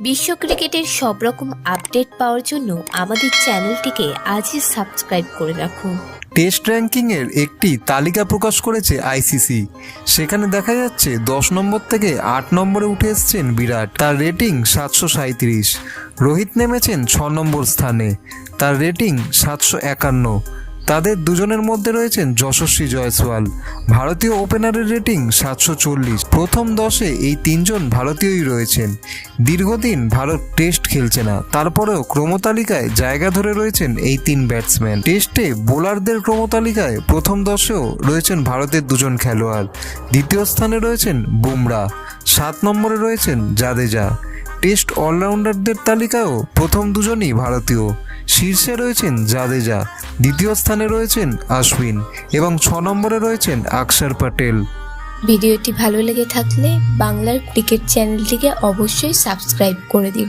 বিশ্ব ক্রিকেটের সব রকম আপডেট পাওয়ার জন্য আমাদের চ্যানেলটিকে আজই সাবস্ক্রাইব করে রাখুন টেস্ট র্যাঙ্কিংয়ের একটি তালিকা প্রকাশ করেছে আইসিসি। সেখানে দেখা যাচ্ছে দশ নম্বর থেকে আট নম্বরে উঠে এসছেন বিরাট। তার রেটিং সাতশো সাঁত্রিশ রোহিত নেমেছেন ছ নম্বর স্থানে। তার রেটিং সাতশো একান্ন। তাদের দুজনের মধ্যে রয়েছেন যশস্বী জয়সওয়াল। ভারতীয় ওপেনারের রেটিং সাতশো চল্লিশ। প্রথম দশে এই তিনজন ভারতীয়ই রয়েছেন। দীর্ঘদিন ভারত টেস্ট খেলছে না। তারপরেও ক্রমতালিকায় জায়গা ধরে রয়েছেন এই তিন ব্যাটসম্যান। টেস্টে বোলারদের ক্রমতালিকায় প্রথম দশেও রয়েছেন ভারতের দুজন খেলোয়াড়। দ্বিতীয় স্থানে রয়েছেন বুমরা। সাত নম্বরে রয়েছেন জাদেজা। টেস্ট অলরাউন্ডারদের তালিকায়ও প্রথম দুজনই ভারতীয়। শীর্ষে রয়েছেন জাদেজা, দ্বিতীয় স্থানে রয়েছেন আশ্বিন এবং ছ নম্বরে রয়েছেন আকসার প্যাটেল। ভিডিওটি ভালো লেগে থাকলে বাংলার ক্রিকেট চ্যানেলটিকে অবশ্যই সাবস্ক্রাইব করে দিন